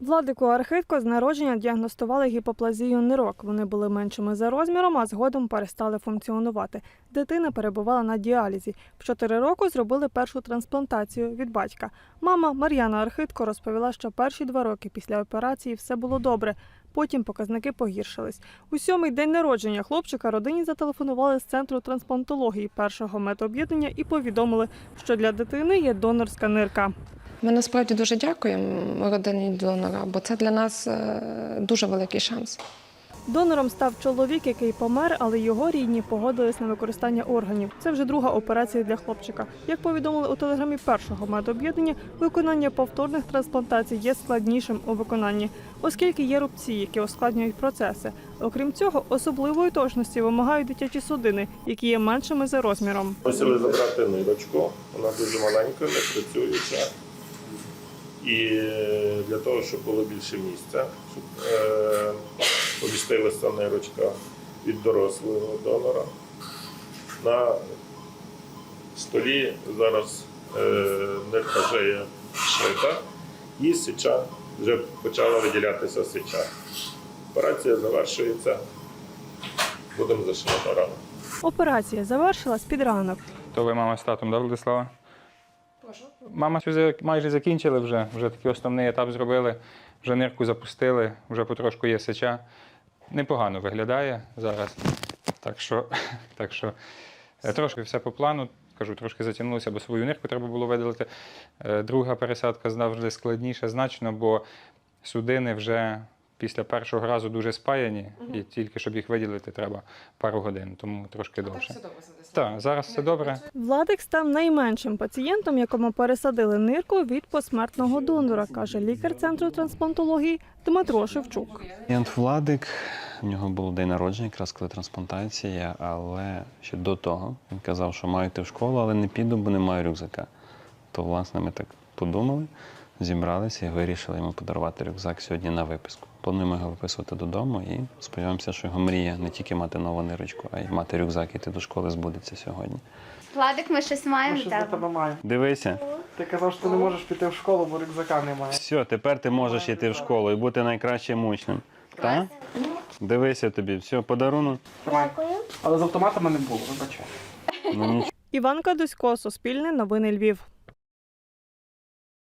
Владику Архитко з народження діагностували гіпоплазію нирок. Вони були меншими за розміром, а згодом перестали функціонувати. Дитина перебувала на діалізі. В 4 роки зробили першу трансплантацію від батька. Мама Мар'яна Архитко розповіла, що перші два роки після операції все було добре. Потім показники погіршились. У сьомий день народження хлопчика родині зателефонували з центру трансплантології першого медоб'єднання і повідомили, що для дитини є донорська нирка. Ми насправді дуже дякуємо родині донора, бо це для нас е, дуже великий шанс. Донором став чоловік, який помер, але його рідні погодились на використання органів. Це вже друга операція для хлопчика. Як повідомили у телеграмі першого медоб'єднання, виконання повторних трансплантацій є складнішим у виконанні, оскільки є рубці, які ускладнюють процеси. Окрім цього, особливої точності вимагають дитячі судини, які є меншими за розміром. Просили забрати нирочку, вона дуже маленька, не працююча. І для того, щоб було більше місця, щоб е, помістилася нирочка від дорослого донора. На столі зараз е, нирка вже є шита і сеча, вже почала виділятися сеча. Операція завершується, будемо зашивати рану. Операція завершилась під ранок. То ви мама з татом, да, Владислава? Мама майже закінчили вже, вже такий основний етап зробили, вже нирку запустили, вже потрошку є сеча. Непогано виглядає зараз. Так що, так що е, трошки все по плану. Кажу, трошки затягнулося, бо свою нирку треба було видалити. Е, Друга пересадка завжди складніша значно, бо судини вже після першого разу дуже спаяні, і тільки щоб їх виділити, треба пару годин, тому трошки довше. Так, зараз все добре. Владик став найменшим пацієнтом, якому пересадили нирку від посмертного донора, каже лікар центру трансплантології Дмитро Шевчук. Клієнт Владик, в нього був день народження, якраз коли трансплантація, але ще до того він казав, що маю йти в школу, але не піду, бо не маю рюкзака. То, власне, ми так подумали, зібралися і вирішили йому подарувати рюкзак сьогодні на виписку. Плануємо його виписувати додому і сподіваємося, що його мрія не тільки мати нову нирочку, а й мати рюкзак і йти до школи збудеться сьогодні. Владик, ми щось маємо Ми щось тебе. маємо. Дивися, Ти казав, що ти не можеш піти в школу, бо рюкзака немає. все, тепер ти можеш йти в школу і бути найкращим учнем. Так? Дивися тобі, все, подарунок. Тримай. Але з автоматами не було, вибачай. Ну. Іванка Дусько, Суспільне, Новини Львів.